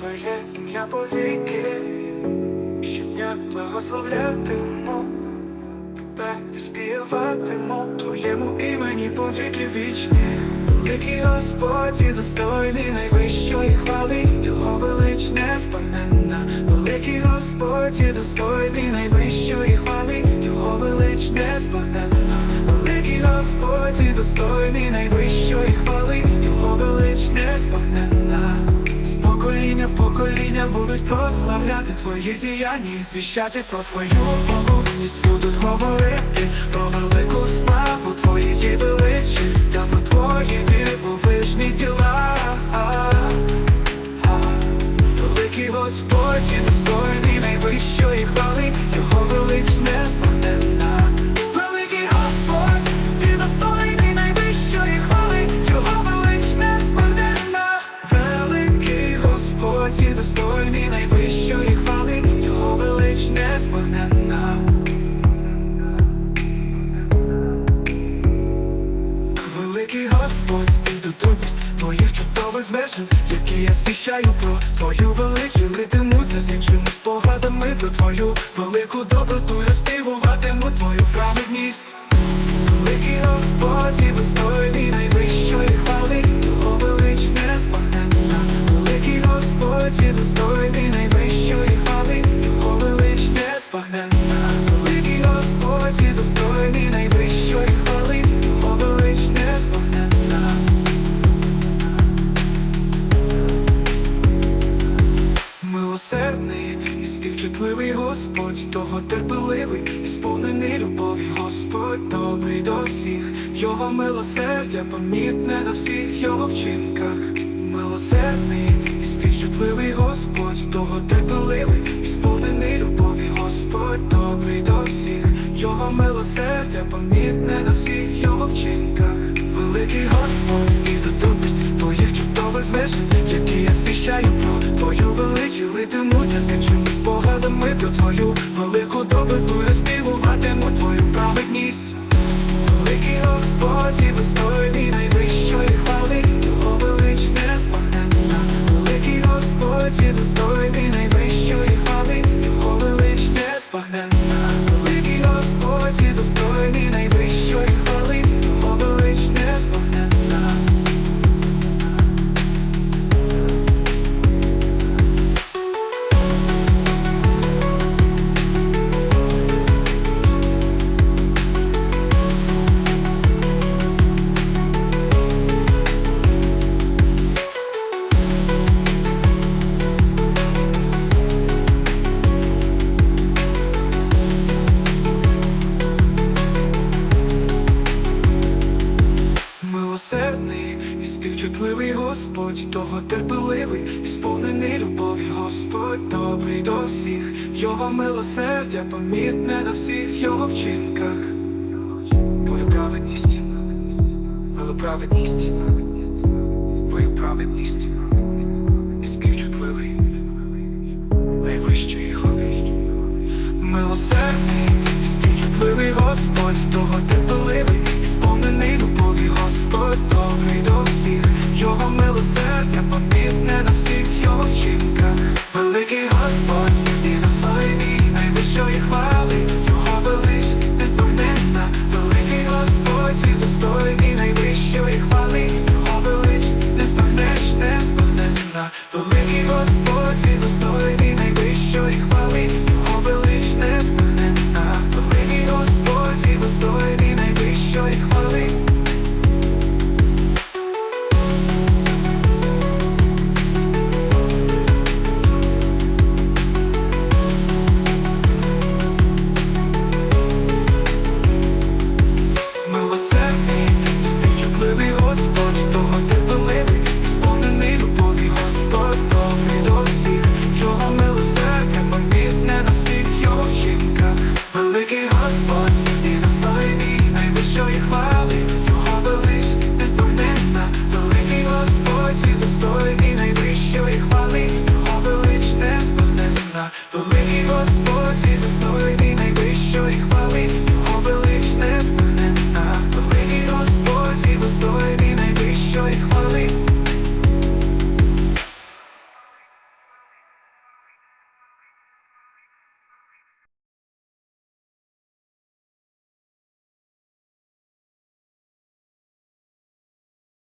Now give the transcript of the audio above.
Твоє ім'я повіки, щодня благословлятиму тебе і співатиму Твоєму імені повіки вічні. Великий Господь і достойний найвищої хвали, Його велич незбагненна. Великий Господь і достойний найвищої хвали, Його велич незбагненна. Великий Господь і достойний найвищої хвали, Його велич незбагненна. Покоління будуть прославляти твої діяння і звіщати про твою могутність будуть говорити про велику славу Господь, спіду дотупність твоїх чудових звершень, які я звіщаю про твою величі литимуться з іншими спогадами про твою велику доброту, я співуватиму твою праведність. Великий Господь і достойний найвищої хвали, Милосердний і співчутливий Господь, того терпеливий сповнений любові, Господь добрий до всіх, Його милосердя помітне на всіх його вчинках. Милосердний і співчутливий Господь, того терпеливий і сповнений любові, Господь добрий до всіх, Його милосердя помітне на всіх його вчинках. Великий Господь і дотупність твоїх чудових звершень, які я звіщаю про твою величі литимуться з іншими спогадами про твою велику добиту я співуватиму твою праведність. Великий Господь і достойний найвищої Господь, того терпеливий, сповнений любові, Господь добрий до всіх, Його милосердя помітне на всіх його вчинках. Твою праведність, милу праведність, твою праведність, і співчутливий, найвищої хвали. Милосердний співчутливий Господь, того милосердя помітне на всіх його. Великий Господь і достойний найвищої хвали, Його велич незбагненна. Великий Господь